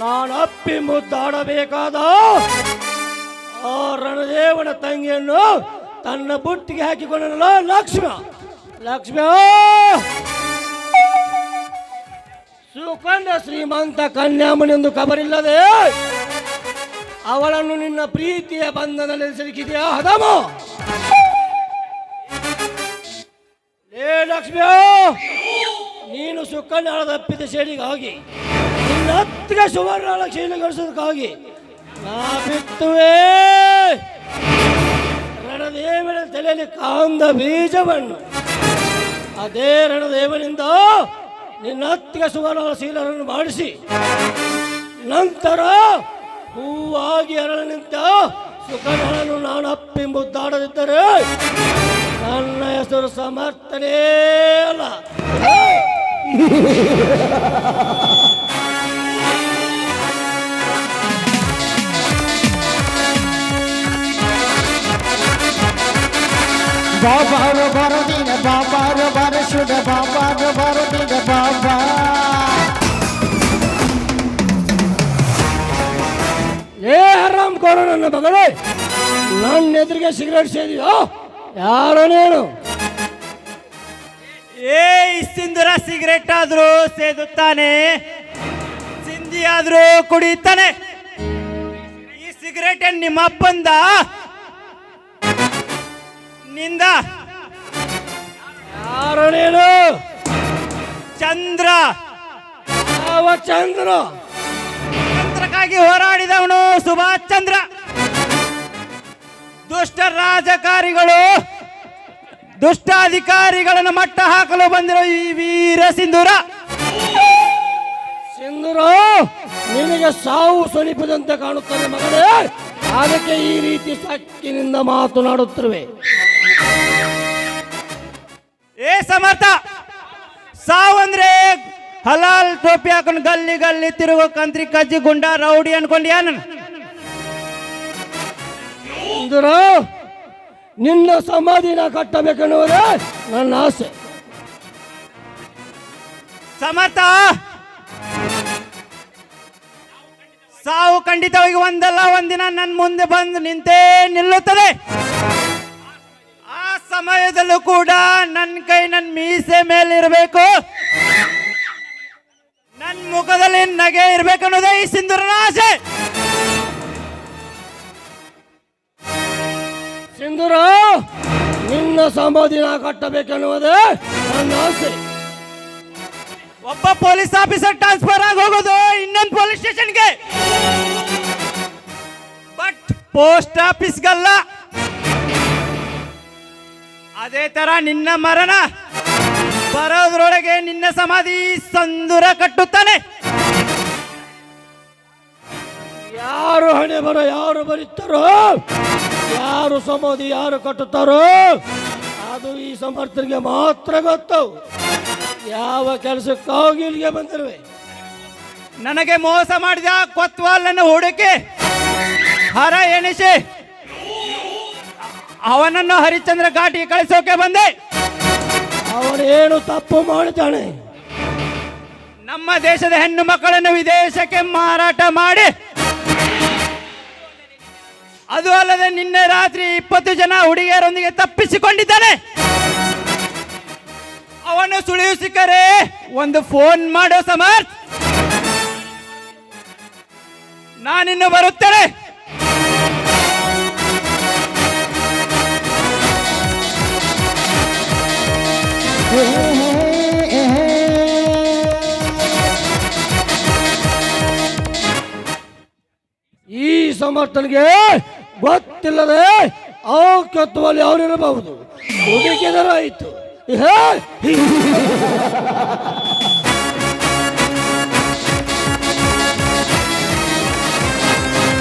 ನಾನು ಅಪ್ಪಿ ಮುದ್ದಾಡಬೇಕಾದ ಆ ರಣದೇವನ ತಂಗಿಯನ್ನು ತನ್ನ ಬುಟ್ಟಿಗೆ ಹಾಕಿಕೊಂಡನಲ್ಲ, ಲಕ್ಷ್ಮ. ಲಕ್ಷ್ಮ. ಸುಕಂಡ ಶ್ರೀಮಂತ ಕನ್ಯಾಮನೆಂದು ಖಬರಿಲ್ಲದೆ ಅವಳನ್ನು ನಿನ್ನ ಪ್ರೀತಿಯ ಬಂಧನದಲ್ಲಿ ಸಿಲುಕಿದೆಯಾ, ಹದಮ? ಲಕ್ಷ್ಮಿಯ ನೀನು ಸುಕನ್ಯಾಳ ತಪ್ಪಿದ ಶೈಲಿಗಾಗಿ ನಿನ್ನ ಹತ್ತಿಗೆ ಸುವರ್ಣ ಶೈಲಿಗೊಳಿಸೋದಕ್ಕಾಗಿ ನಾ ಬಿತ್ತುವೆ. ರಣದೇವನ ತಲೆಯಲ್ಲಿ ಕಾಂದ ಬೀಜವನ್ನು. ಅದೇ ರಣದೇವನಿಂದ ನಿನ್ನ ಹತ್ತಿಗೆ ಸುವರ್ಣ ಶೀಲರನ್ನು ಮಾಡಿಸಿ. ನಂತರ ಹೂವಾಗಿ ಅರಳ ನಿಂತ ಸುಖಗಳನ್ನು ನಾನು ಅಪ್ಪಿ ಮುದ್ದಾಡದಿದ್ದರೆ ನನ್ನ ಹೆಸರು ಸಮರ್ಥನೇ ಅಲ್ಲ. ಬಾಬಾರು ಬರದಿನ ಬಾಬಾರ ಬರಸುಡ ಬಾಬಾರ ಬರದಿನ ಬಾಬಾ ಏ ಹರಾಮ್ ಕೋರ ನನ್ನ ನನ್ನ ಎದುರಿಗೆ ಸಿಗರೇಟ್ ಸೇದಿಯೋ? ಯಾರೋ ನೀನು? ಏ, ಸಿಂಧುರ ಸಿಗರೇಟ್ ಆದ್ರೂ ಸೇದುತ್ತಾನೆ. ಸಿಂಧಿ ಆದ್ರೂ ಕುಡಿತಾನೆ. ಈ ಸಿಗರೇಟ್ ನಿಮ್ಮ ಅಪ್ಪಂದ ನಿಂದ. ಯಾರು ನೀನು? ಚಂದ್ರ. ಯಾವ ಚಂದ್ರ? ಚಂದ್ರಕ್ಕಾಗಿ ಹೋರಾಡಿದವನು ಸುಭಾಷ್ ಚಂದ್ರ. ದುಷ್ಟ ರಾಜಕಾರಿಗಳು, ದುಷ್ಟ ಅಧಿಕಾರಿಗಳನ್ನು ಮಟ್ಟ ಹಾಕಲು ಬಂದಿರೋ ಈ ವೀರ ಸಿಂಧೂರ. ಸಿಂಧೂರ, ನಿನಗೆ ಸಾವು ಸ್ವಲ್ಪದಂತೆ ಕಾಣುತ್ತದೆ ಮಗಳೇ. ಅದಕ್ಕೆ ಈ ರೀತಿ ಸಕ್ಕಿನಿಂದ ಮಾತನಾಡುತ್ತಿರುವೆ ಸಮರ್ಥ ಸಾವಂದ್ರೆ ಹಲಾಲ್ ಟೋಪಿ ಹಾಕೊಂಡು ಗಲ್ಲಿ ಗಲ್ಲಿ ತಿರುಗೋ ಕಂತ್ರಿ ಕಜ್ಜಿ ಗುಂಡ ರೌಡಿ ಅನ್ಕೊಂಡ್ಯಾ ನಿನ್ನ ಸಮಾಧಿನ ಕಟ್ಟಬೇಕೆನ್ನುವುದೇ ನನ್ನ ಆಸೆ. ಸಮರ್ಥ! ಸಾವು ಖಂಡಿತವಾಗಿ ಒಂದಲ್ಲ ಒಂದಿನ ನನ್ನ ಮುಂದೆ ಬಂದು ನಿಂತೇ ನಿಲ್ಲುತ್ತದೆ. ಸಮಯದಲ್ಲೂ ಕೂಡ ನನ್ನ ಕೈ ನನ್ನ ಮೀಸೆ ಮೇಲೆ ಇರಬೇಕು. ನನ್ನ ಮುಖದಲ್ಲಿ ನಗೆ ಇರಬೇಕು ಅನ್ನೋದೇ ಈ ಸಿಂಧೂರನ ಆಸೆ. ಸಿಂಧೂರ ನಿನ್ನ ಸಮಾಧಿನ ಕಟ್ಟಬೇಕೆನ್ನುವುದೇ ನನ್ನ ಆಸೆ. ಒಬ್ಬ ಪೊಲೀಸ್ ಆಫೀಸರ್ ಟ್ರಾನ್ಸ್ಫರ್ ಆಗಿ ಹೋಗೋದು ಇನ್ನೊಂದು ಪೊಲೀಸ್ ಸ್ಟೇಷನ್ಗೆ. ಬಟ್ ಪೋಸ್ಟ್ ಆಫೀಸ್ಗಲ್ಲ. ಅದೇ ತರ ನಿನ್ನ ಮರಣ ಬರೋದ್ರೊಳಗೆ ನಿನ್ನ ಸಮಾಧಿ ಸಂದುರ ಕಟ್ಟುತ್ತಾನೆ. ಯಾರು ಹಣೆ ಬರ ಯಾರು ಬರೀತಾರೋ ಯಾರು ಸಮಾಧಿ ಯಾರು ಕಟ್ಟುತ್ತಾರೋ ಅದು ಈ ಸಮರ್ಥರಿಗೆ ಮಾತ್ರ ಗೊತ್ತು. ಯಾವ ಕೆಲಸಕ್ಕಾಗಿ ಇಲ್ಲಿಗೆ ಬಂದಿರುವೆ. ನನಗೆ ಮೋಸ ಮಾಡಿದ ಕೊತ್ವಾಲನ್ನು ಹುಡುಕಿ ಹರ ಎಣಿಸಿ ಅವನನ್ನು ಹರಿಶ್ಚಂದ್ರ ಘಾಟಿ ಕಳಿಸೋಕೆ ಬಂದೆ. ಅವನೇನು ತಪ್ಪು ಮಾಡುತ್ತಾನೆ ನಮ್ಮ ದೇಶದ ಹೆಣ್ಣು ಮಕ್ಕಳನ್ನು ವಿದೇಶಕ್ಕೆ ಮಾರಾಟ ಮಾಡಿ. ಅದು ಅಲ್ಲದೆ ನಿನ್ನೆ ರಾತ್ರಿ ಇಪ್ಪತ್ತು ಜನ ಹುಡುಗಿಯರೊಂದಿಗೆ ತಪ್ಪಿಸಿಕೊಂಡಿದ್ದಾನೆ. ಅವನು ಸುಳಿವು ಸಿಕ್ಕರೆ ಒಂದು ಫೋನ್ ಮಾಡೋ ಸಮರ್ಥ. ನಾನಿನ್ನು ಬರುತ್ತೇನೆ. ಈ ಸಮರ್ಥನಿಗೆ ಗೊತ್ತಿಲ್ಲದೆ ಆ ಅವರಿರಬಹುದು ಹುಡುಕಿದರಾಯಿತು